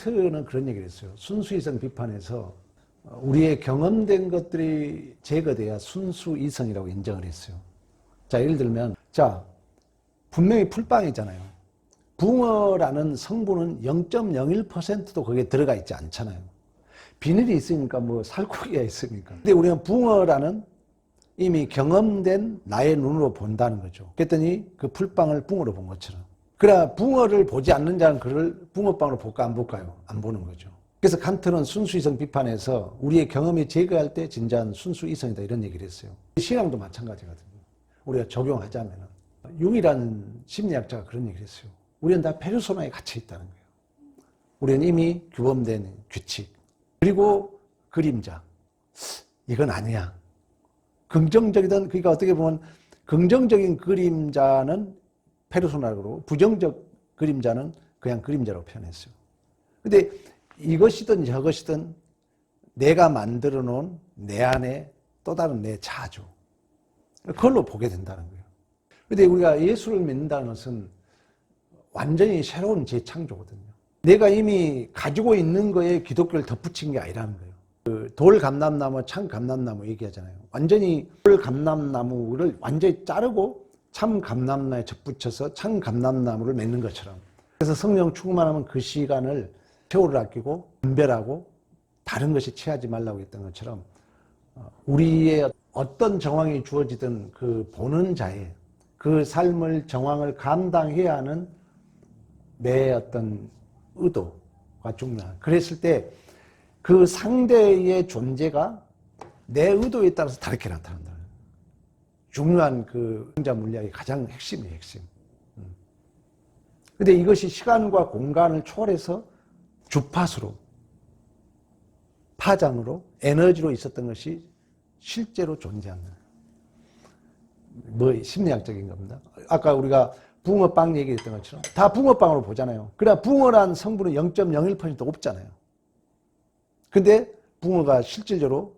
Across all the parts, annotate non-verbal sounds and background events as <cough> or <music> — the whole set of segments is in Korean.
칸트는 그런 얘기를 했어요. 순수이성 비판에서 우리의 경험된 것들이 제거돼야 순수이성이라고 인정을 했어요. 자, 예를 들면, 자, 분명히 풀빵이잖아요. 붕어라는 성분은 0.01%도 거기에 들어가 있지 않잖아요. 비닐이 있으니까 뭐 살코기가 있으니까. 근데 우리는 붕어라는 이미 경험된 나의 눈으로 본다는 거죠. 그랬더니 그 풀빵을 붕어로 본 것처럼. 그러나 붕어를 보지 않는 자는 그를 붕어빵으로 볼까 안 볼까요? 안 보는 거죠. 그래서 칸트는 순수이성 비판에서 우리의 경험이 제거할 때 진짜한 순수이성이다 이런 얘기를 했어요. 신앙도 마찬가지거든요. 우리가 적용하자면 융이라는 심리학자가 그런 얘기를 했어요. 우리는 다 페르소나에 갇혀 있다는 거예요. 우리는 이미 규범된 규칙 그리고 그림자 이건 아니야. 긍정적이든 그러니까 어떻게 보면 긍정적인 그림자는 그러고 부정적 그림자는 그냥 그림자라고 표현했어요. 근데 이것이든 저것이든 내가 만들어 놓은 내 안에 또 다른 내 자아죠. 그걸로 보게 된다는 거예요. 근데 우리가 예수를 믿는다는 것은 완전히 새로운 재창조거든요. 내가 이미 가지고 있는 거에 기독교를 덧붙인 게 아니라는 거예요. 그 돌 감람나무, 참 감람나무 얘기하잖아요. 완전히 돌 감람나무를 완전히 자르고 참 감람나무에 접붙여서 참 감람나무를 맺는 것처럼. 그래서 성령 충만하면 그 시간을 세월을 아끼고 분별하고 다른 것이 취하지 말라고 했던 것처럼 어, 우리의 어떤 정황이 주어지든 그 보는 자의 그 삶을 정황을 감당해야 하는 내 어떤 의도가 중요한. 그랬을 때 그 상대의 존재가 내 의도에 따라서 다르게 나타난다. 중요한 그 혼자 물리학의 가장 핵심이에요, 핵심. 음. 근데 이것이 시간과 공간을 초월해서 주파수로, 파장으로, 에너지로 있었던 것이 실제로 존재한다. 뭐 심리학적인 겁니다. 아까 우리가 붕어빵 얘기했던 것처럼 다 붕어빵으로 보잖아요. 그러나 붕어란 성분은 0.01% 없잖아요. 근데 붕어가 실질적으로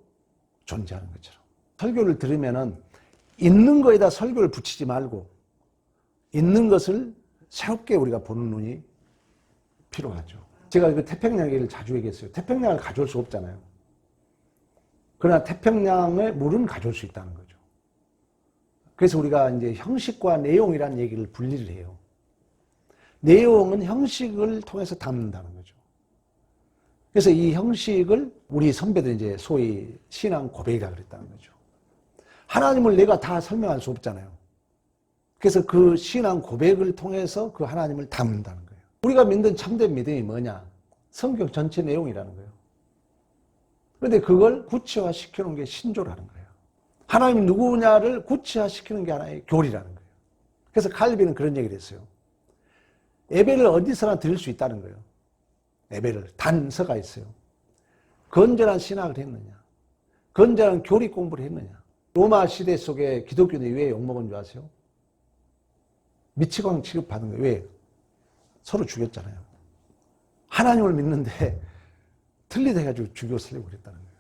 존재하는 것처럼. 설교를 들으면은 있는 거에다 설교를 붙이지 말고 있는 것을 새롭게 우리가 보는 눈이 필요하죠. 제가 그 태평양 얘기를 자주 얘기했어요. 태평양을 가져올 수 없잖아요. 그러나 태평양의 물은 가져올 수 있다는 거죠. 그래서 우리가 이제 형식과 내용이라는 얘기를 분리를 해요. 내용은 형식을 통해서 담는다는 거죠. 그래서 이 형식을 우리 선배들 이제 소위 신앙 고백이라 그랬다는 거죠. 하나님을 내가 다 설명할 수 없잖아요. 그래서 그 신앙 고백을 통해서 그 하나님을 담는다는 거예요. 우리가 믿는 참된 믿음이 뭐냐? 성경 전체 내용이라는 거예요. 그런데 그걸 구체화 시켜놓은 게 신조라는 거예요. 하나님 누구냐를 구체화 시키는 게 하나의 교리라는 거예요. 그래서 칼빈은 그런 얘기를 했어요. 예배를 어디서나 드릴 수 있다는 거예요. 예배를 단서가 있어요. 건전한 신학을 했느냐? 건전한 교리 공부를 했느냐? 로마 시대 속에 기독교는 왜 욕먹은 줄 아세요? 미치광 취급받은 거예요. 왜? 서로 죽였잖아요. 하나님을 믿는데 <laughs> 틀리다 해가지고 죽여 살려고 그랬다는 거예요.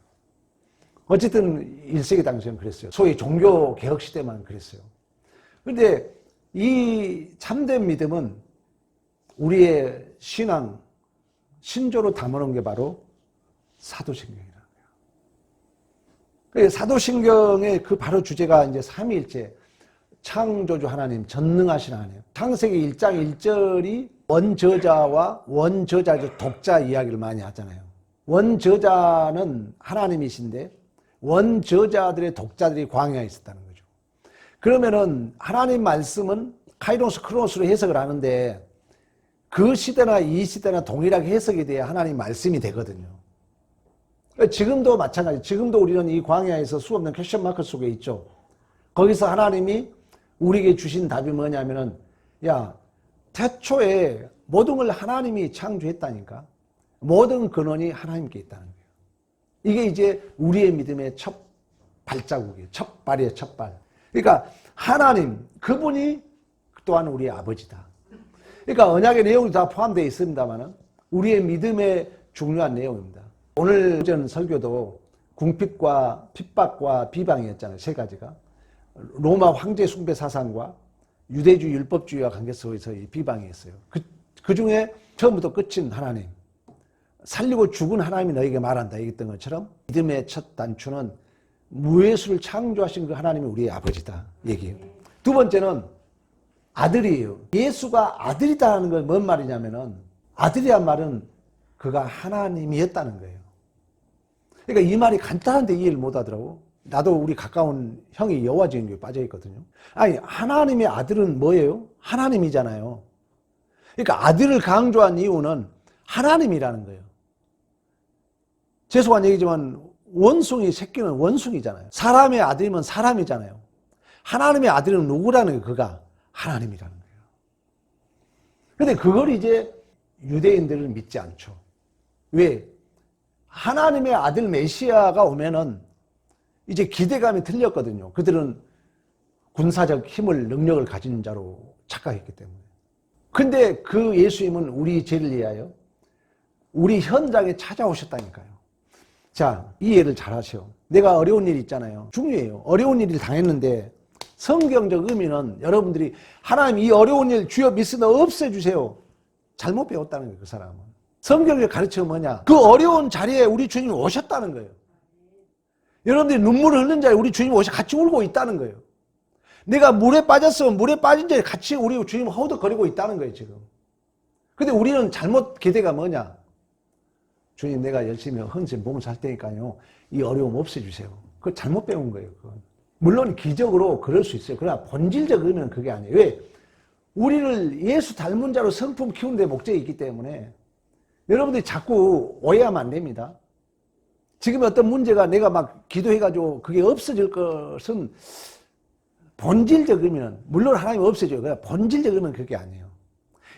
어쨌든 1세기 당시에는 그랬어요. 소위 종교 개혁 시대만 그랬어요. 그런데 이 참된 믿음은 우리의 신앙, 신조로 담아놓은 게 바로 사도신경이라는 거예요. 사도신경의 그 바로 주제가 이제 삼위일체, 창조주 하나님, 전능하신 하나님. 창세기 1장 1절이 원저자와 원저자, 독자 이야기를 많이 하잖아요. 원저자는 하나님이신데 원저자들의 독자들이 광야에 있었다는 거죠. 그러면은 하나님 말씀은 카이로스 크로스로 해석을 하는데 그 시대나 이 시대나 동일하게 해석이 돼야 하나님 말씀이 되거든요. 지금도 마찬가지. 지금도 우리는 이 광야에서 수없는 퀘션 마크 속에 있죠. 거기서 하나님이 우리에게 주신 답이 뭐냐면은 야 태초에 모든 걸 하나님이 창조했다니까. 모든 근원이 하나님께 있다는 거예요. 이게 이제 우리의 믿음의 첫 발자국이에요. 첫 발이에요, 첫 발. 그러니까 하나님, 그분이 또한 우리의 아버지다. 그러니까 언약의 내용이 다 포함되어 있습니다만 우리의 믿음의 중요한 내용입니다. 오늘 전 설교도 궁핍과 핍박과 비방이었잖아요. 세 가지가. 로마 황제 숭배 사상과 유대주의 율법주의와 관계 속에서의 비방이었어요. 그, 그 중에 처음부터 끝인 하나님. 살리고 죽은 하나님이 너에게 말한다 얘기했던 것처럼 믿음의 첫 단추는 무예수를 창조하신 그 하나님이 우리의 아버지다 얘기해요. 두 번째는 아들이에요. 예수가 아들이다는 건 뭔 말이냐면은 아들이란 말은 그가 하나님이었다는 거예요. 그러니까 이 말이 간단한데 이해를 못 하더라고. 나도 우리 가까운 형이 여호와 증인교에 빠져 있거든요. 아니 하나님의 아들은 뭐예요? 하나님이잖아요. 그러니까 아들을 강조한 이유는 하나님이라는 거예요. 죄송한 얘기지만 원숭이 새끼는 원숭이잖아요. 사람의 아들이면 사람이잖아요. 하나님의 아들은 누구라는 거예요? 그가 하나님이라는 거예요. 근데 그걸 이제 유대인들은 믿지 않죠. 왜? 하나님의 아들 메시아가 오면은 이제 기대감이 틀렸거든요. 그들은 군사적 힘을, 능력을 가진 자로 착각했기 때문에. 근데 그 예수님은 우리 죄를 위하여 우리 현장에 찾아오셨다니까요. 자, 이해를 잘 하세요. 내가 어려운 일 있잖아요. 중요해요. 어려운 일을 당했는데 성경적 의미는 여러분들이 하나님 이 어려운 일 주여 믿으나 없애주세요. 잘못 배웠다는 거예요, 그 사람은. 성경의 가르침은 뭐냐? 그 어려운 자리에 우리 주님이 오셨다는 거예요. 여러분들이 눈물을 흘린 자리에 우리 주님이 오셔 같이 울고 있다는 거예요. 내가 물에 빠졌으면 물에 빠진 자리에 같이 우리 주님 허우덕거리고 있다는 거예요, 지금. 근데 우리는 잘못 기대가 뭐냐? 주님 내가 열심히 헌신 몸을 살 테니까요. 이 어려움 없애주세요. 그거 잘못 배운 거예요. 그건. 물론 기적으로 그럴 수 있어요. 그러나 본질적 의미는 그게 아니에요. 왜? 우리를 예수 닮은 자로 성품 키우는 데 목적이 있기 때문에 여러분들이 자꾸 오해하면 안 됩니다. 지금 어떤 문제가 내가 막 기도해가지고 그게 없어질 것은 본질적 의미는 물론 하나님 없애줘요. 그러나 본질적 의미는 그게 아니에요.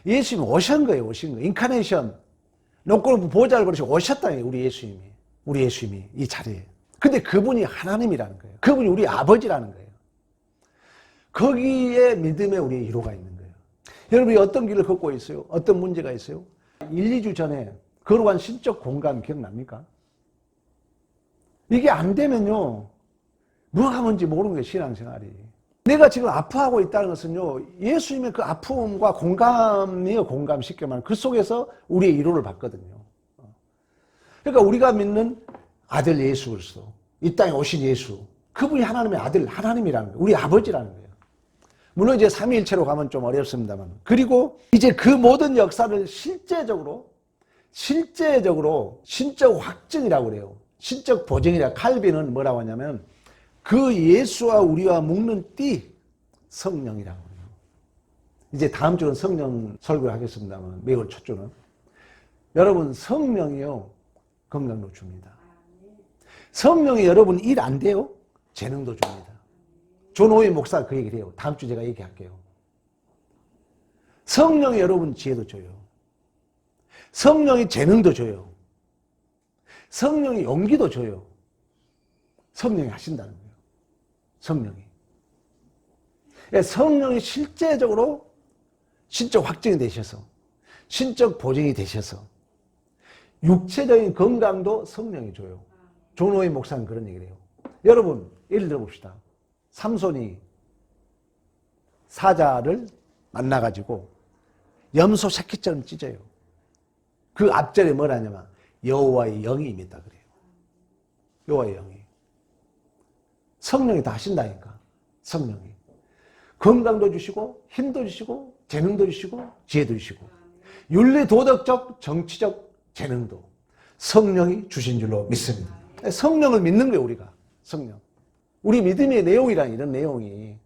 예수님이 오신 거예요. 오신 거예요. 인카네이션. 놓고 보좌를 버리시고 오셨다. 우리 예수님이. 우리 예수님이 이 자리에. 근데 그분이 하나님이라는 거예요. 그분이 우리 아버지라는 거예요. 거기에 믿음에 우리의 이로가 있는 거예요. 여러분이 어떤 길을 걷고 있어요? 어떤 문제가 있어요? 1, 2주 전에 걸어간 신적 공감 기억납니까? 이게 안 되면요. 뭐가 뭔지 모르는 거예요, 신앙생활이. 내가 지금 아파하고 있다는 것은요, 예수님의 그 아픔과 공감이요, 공감 쉽게 말하면. 그 속에서 우리의 위로를 받거든요. 그러니까 우리가 믿는 아들 예수 그리스도, 이 땅에 오신 예수, 그분이 하나님의 아들, 하나님이라는 거예요. 우리 아버지라는 거예요. 물론 이제 삼위일체로 가면 좀 어렵습니다만. 그리고 이제 그 모든 역사를 실제적으로, 실제적으로 신적 확증이라고 그래요. 신적 보증이라 칼빈은 뭐라고 하냐면 그 예수와 우리와 묶는 띠 성령이라고 해요. 이제 다음 주는 성령 설교를 하겠습니다만 매월 첫 주는 여러분 성령이요 건강도 줍니다. 성령이 여러분 일 안 돼요? 재능도 줍니다. 존오이 목사가 그 얘기를 해요. 다음 주 제가 얘기할게요. 성령이 여러분 지혜도 줘요. 성령이 재능도 줘요. 성령이 용기도 줘요. 성령이 하신다는 거예요. 성령이. 예, 성령이 실제적으로 신적 확증이 되셔서 신적 보증이 되셔서 육체적인 건강도 성령이 줘요. 존오의 목사는 그런 얘기를 해요. 여러분 예를 들어 봅시다. 삼손이 사자를 만나가지고 염소 새끼처럼 찢어요. 그 앞절에 뭐라냐면 여호와의 영이 임했다 그래요. 여호와의 영이. 성령이 다 하신다니까. 성령이. 건강도 주시고 힘도 주시고 재능도 주시고 지혜도 주시고 윤리 도덕적 정치적 재능도 성령이 주신 줄로 믿습니다. 성령을 믿는 거예요 우리가. 성령. 우리 믿음의 내용이란 이런 내용이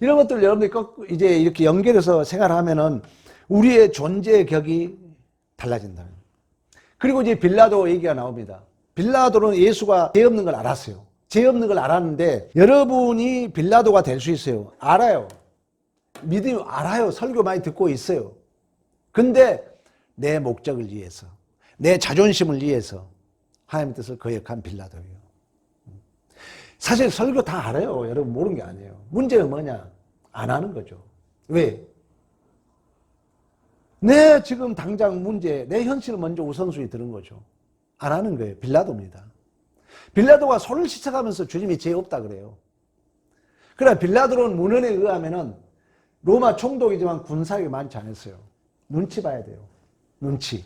이런 것들 여러분들이 꼭 이제 이렇게 연결해서 생활하면은 우리의 존재 격이 달라진다는 그리고 이제 빌라도 얘기가 나옵니다. 빌라도는 예수가 죄 없는 걸 알았어요. 죄 없는 걸 알았는데 여러분이 빌라도가 될 수 있어요. 알아요. 믿음 알아요. 설교 많이 듣고 있어요. 근데 내 목적을 위해서, 내 자존심을 위해서 하나님의 뜻을 거역한 빌라도예요. 사실 설교 다 알아요. 여러분 모르는 게 아니에요. 문제는 뭐냐? 안 하는 거죠. 왜? 내 지금 당장 문제, 내 현실을 먼저 우선순위 드는 거죠. 안 하는 거예요. 빌라도입니다. 빌라도가 손을 씻어가면서 주님이 죄 없다 그래요. 그러나 빌라도는 문헌에 의하면은 로마 총독이지만 군사력이 많지 않았어요. 눈치 봐야 돼요. 눈치.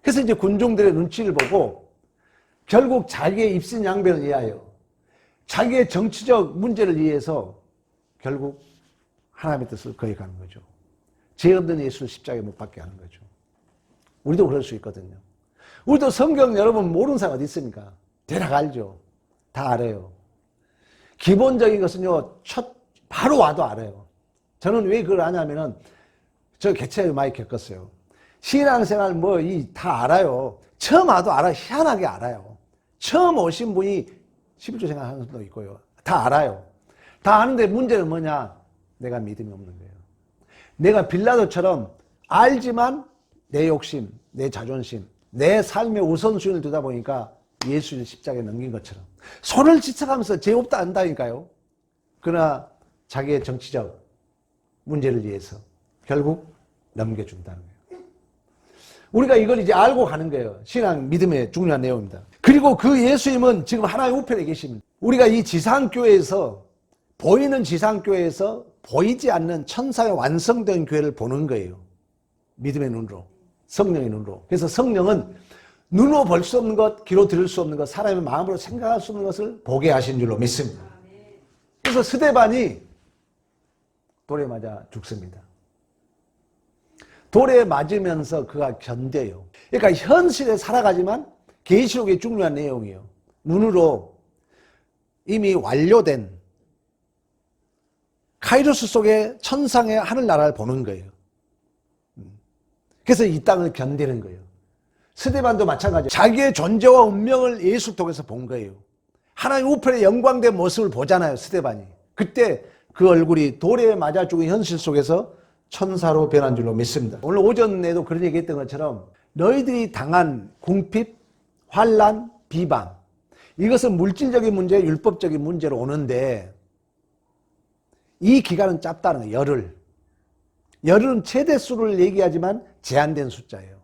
그래서 이제 군중들의 눈치를 보고 결국 자기의 입신 양변을 위하여 자기의 정치적 문제를 위해서 결국 하나님의 뜻을 거역하는 거죠. 죄 없는 예수를 십자가에 못 박게 하는 거죠. 우리도 그럴 수 있거든요. 우리도 성경 여러분 모르는 사람 어디 있습니까? 대략 알죠. 다 알아요. 기본적인 것은요, 첫, 바로 와도 알아요. 저는 왜 그걸 아냐면은, 저 개체를 많이 겪었어요. 신앙생활 뭐, 이, 다 알아요. 처음 와도 알아요. 희한하게 알아요. 처음 오신 분이 11조 생활하는 분도 있고요. 다 알아요. 다 아는데 문제는 뭐냐? 내가 믿음이 없는 거예요. 내가 빌라도처럼 알지만 내 욕심, 내 자존심, 내 삶의 우선순위를 두다 보니까 예수를 십자가에 넘긴 것처럼 손을 지쳐가면서 죄 없다 안다니까요. 그러나 자기의 정치적 문제를 위해서 결국 넘겨준다는 거예요. 우리가 이걸 이제 알고 가는 거예요. 신앙 믿음의 중요한 내용입니다. 그리고 그 예수님은 지금 하나의 우편에 계십니다. 우리가 이 지상교회에서 보이는 지상교회에서 보이지 않는 천사의 완성된 교회를 보는 거예요. 믿음의 눈으로. 성령의 눈으로. 그래서 성령은 눈으로 볼 수 없는 것, 귀로 들을 수 없는 것, 사람의 마음으로 생각할 수 없는 것을 보게 하신 줄로 믿습니다. 그래서 스데반이 돌에 맞아 죽습니다. 돌에 맞으면서 그가 견뎌요. 그러니까 현실에 살아가지만 계시록의 중요한 내용이에요. 눈으로 이미 완료된 카이로스 속의 천상의 하늘나라를 보는 거예요. 음. 그래서 이 땅을 견디는 거예요. 스데반도 마찬가지예요. 자기의 존재와 운명을 예수 통해서 본 거예요. 하나님 우편의 영광된 모습을 보잖아요. 스데반이. 그때 그 얼굴이 돌에 맞아 죽은 현실 속에서 천사로 변한 줄로 믿습니다. 오늘 오전에도 그런 얘기 했던 것처럼 너희들이 당한 궁핍, 환란, 비방 이것은 물질적인 문제, 율법적인 문제로 오는데 이 기간은 짧다는 거예요. 열흘. 열흘은 최대 수를 얘기하지만 제한된 숫자예요.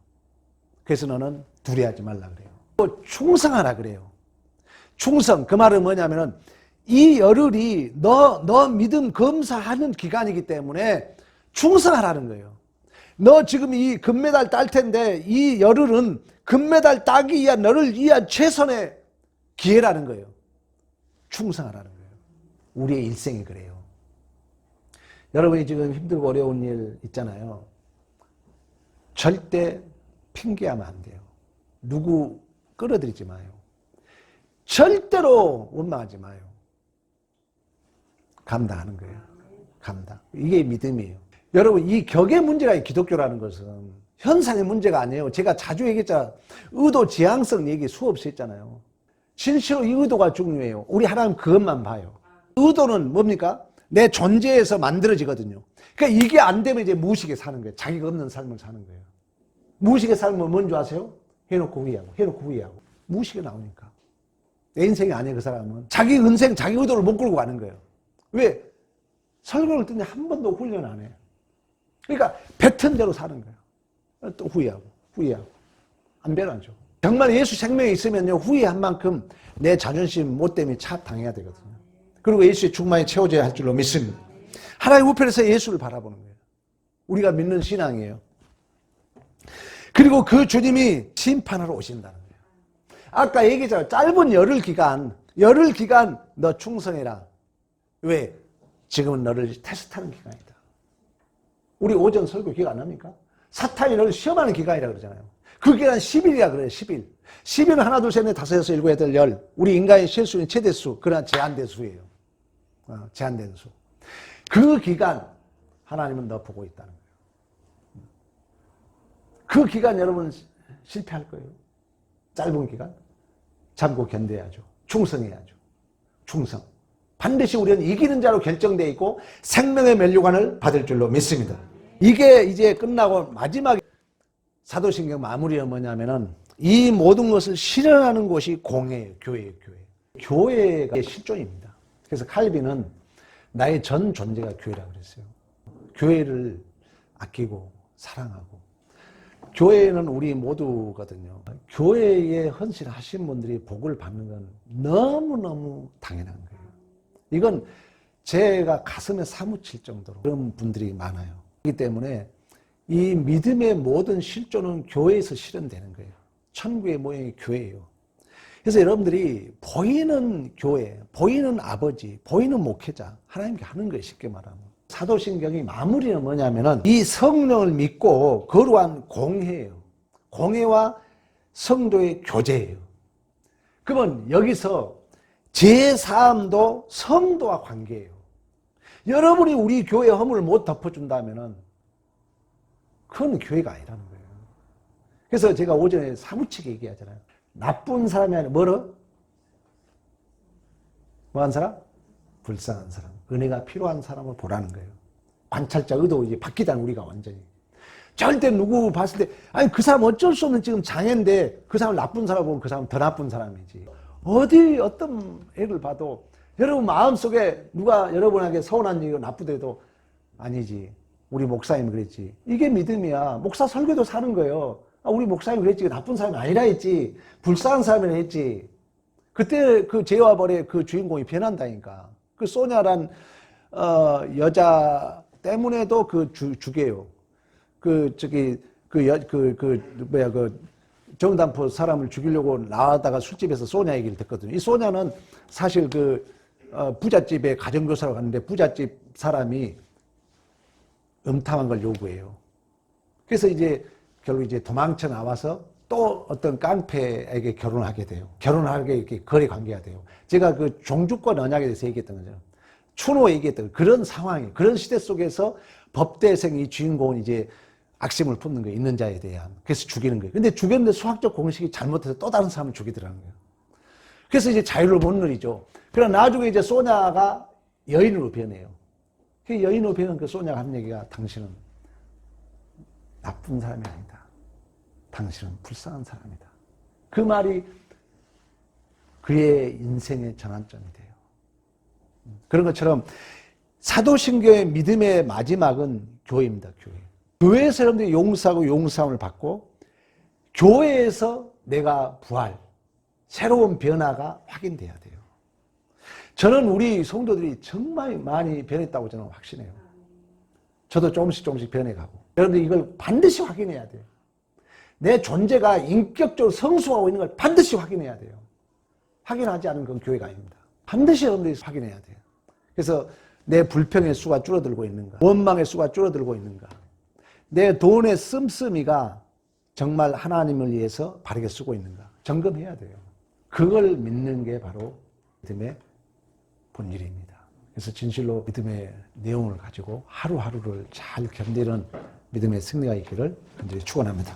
그래서 너는 두려하지 말라 그래요. 또 충성하라 그래요. 충성 그 말은 뭐냐면은 이 열흘이 너 너 믿음 검사하는 기간이기 때문에 충성하라는 거예요. 너 지금 이 금메달 딸 텐데 이 열흘은 금메달 따기 위한 너를 위한 최선의 기회라는 거예요. 충성하라는 거예요. 우리의 일생이 그래요. 여러분이 지금 힘들고 어려운 일 있잖아요. 절대 핑계하면 안 돼요. 누구 끌어들이지 마요. 절대로 원망하지 마요. 감당하는 거예요. 감당. 이게 믿음이에요. 여러분, 이 격의 문제가 이 기독교라는 것은 현상의 문제가 아니에요. 제가 자주 얘기했잖아. 의도 지향성 얘기 수없이 했잖아요. 실제로 이 의도가 중요해요. 우리 하나님 그것만 봐요. 의도는 뭡니까? 내 존재에서 만들어지거든요. 그러니까 이게 안 되면 이제 무식에 사는 거예요. 자기가 없는 삶을 사는 거예요. 무식의 삶은 뭔지 아세요? 해놓고 후회하고, 해놓고 후회하고. 무식이 나오니까. 내 인생이 아니에요, 그 사람은. 자기 인생, 자기 의도를 못 끌고 가는 거예요. 왜? 설교를 듣는데 한 번도 훈련 안 해. 그러니까 뱉은 대로 사는 거예요. 또 후회하고, 후회하고. 안 변하죠. 정말 예수 생명이 있으면요, 후회한 만큼 내 자존심 못됨이 차당해야 되거든요. 그리고 예수의 충만이 채워져야 할 줄로 믿습니다. 하나님 우편에서 예수를 바라보는 거예요. 우리가 믿는 신앙이에요. 그리고 그 주님이 심판하러 오신다는 거예요. 아까 얘기했잖아요. 짧은 열흘 기간, 열흘 기간 너 충성해라. 왜? 지금은 너를 테스트하는 기간이다. 우리 오전 설교 기억 안 납니까? 사탄이 너를 시험하는 기간이라 그러잖아요. 그 기간 10일이라 그래요, 10일. 10일은 하나, 둘, 셋, 넷, 다섯, 여섯, 일곱, 여덟, 열. 우리 인간의 실수는 최대수, 그러나 제한된 수예요. 어, 제한된 수. 그 기간, 하나님은 너 보고 있다는 거예요. 그 기간 여러분 실패할 거예요. 짧은 기간. 참고 견뎌야죠. 충성해야죠. 충성. 반드시 우리는 이기는 자로 결정되어 있고 생명의 멸류관을 받을 줄로 믿습니다. 이게 이제 끝나고 마지막에 사도신경 마무리가 뭐냐면은 이 모든 것을 실현하는 곳이 공예예요. 교회예요. 교회. 교회가 실존입니다. 그래서 칼빈은 나의 전 존재가 교회라고 그랬어요. 교회를 아끼고 사랑하고 교회는 우리 모두거든요. 교회에 헌신하신 분들이 복을 받는 건 너무너무 당연한 거예요. 이건 제가 가슴에 사무칠 정도로 그런 분들이 많아요. 그렇기 때문에 이 믿음의 모든 실존은 교회에서 실현되는 거예요. 천국의 모형이 교회예요. 그래서 여러분들이 보이는 교회, 보이는 아버지, 보이는 목회자, 하나님께 하는 거예요. 쉽게 말하면. 사도신경이 마무리는 뭐냐면은 이 성령을 믿고 거룩한 공회예요. 공회와 성도의 교제예요. 그러면 여기서 제3도 성도와 관계예요. 여러분이 우리 교회 허물을 못 덮어준다면은 그건 교회가 아니라는 거예요. 그래서 제가 오전에 사무치게 얘기하잖아요. 나쁜 사람이 아니라 뭐로? 뭐한 사람? 불쌍한 사람. 은혜가 필요한 사람을 보라는 거예요. 관찰자 의도 이제 바뀌다는 우리가 완전히. 절대 누구 봤을 때, 아니, 그 사람 어쩔 수 없는 지금 장애인데 그 사람 나쁜 사람 보면 그 사람 더 나쁜 사람이지. 어디 어떤 애를 봐도 여러분 마음속에 누가 여러분에게 서운한 일이 나쁘대도 아니지. 우리 목사님이 그랬지. 이게 믿음이야. 목사 설교도 사는 거예요. 아, 우리 목사님이 그랬지. 나쁜 사람이 아니라 했지. 불쌍한 사람이라 했지. 그때 그 죄와 벌의 그 주인공이 변한다니까. 그 소냐란 어, 여자 때문에도 그 주, 죽여요. 그 저기 그 여 그 그 뭐야 그 정단포 사람을 죽이려고 나왔다가 술집에서 소냐 얘기를 듣거든요. 이 소냐는 사실 그 어, 부잣집에 가정교사로 갔는데 부잣집 사람이 음탕한 걸 요구해요. 그래서 이제 결국 이제 도망쳐 나와서 또 어떤 깡패에게 결혼하게 돼요. 결혼하게 이렇게 거래 관계가 돼요. 제가 그 종주권 언약에 대해서 얘기했던 거죠. 추노 얘기했던 그런 상황이 그런 시대 속에서 법대생 이 주인공은 이제 악심을 품는 거예요. 있는 자에 대한. 그래서 죽이는 거예요. 근데 죽였는데 수학적 공식이 잘못해서 또 다른 사람을 죽이더라는 거예요. 그래서 이제 자유를 못 누리죠. 그러나 나중에 이제 소냐가 여인으로 변해요. 그 여인으로 변한 그 소냐가 한 얘기가 당신은 나쁜 사람이 아니다. 당신은 불쌍한 사람이다. 그 말이 그의 인생의 전환점이 돼요. 그런 것처럼 사도신교의 믿음의 마지막은 교회입니다. 교회. 교회에서 여러분들이 용서하고 용서함을 받고 교회에서 내가 부활, 새로운 변화가 확인돼야 돼요. 저는 우리 성도들이 정말 많이 변했다고 저는 확신해요. 저도 조금씩 조금씩 변해가고. 여러분들 이걸 반드시 확인해야 돼요. 내 존재가 인격적으로 성숙하고 있는 걸 반드시 확인해야 돼요. 확인하지 않은 건 교회가 아닙니다. 반드시 여러분들이 확인해야 돼요. 그래서 내 불평의 수가 줄어들고 있는가? 원망의 수가 줄어들고 있는가? 내 돈의 씀씀이가 정말 하나님을 위해서 바르게 쓰고 있는가? 점검해야 돼요. 그걸 믿는 게 바로 믿음의 본질입니다. 그래서 진실로 믿음의 내용을 가지고 하루하루를 잘 견디는 믿음의 승리가 있기를 간절히 축원합니다.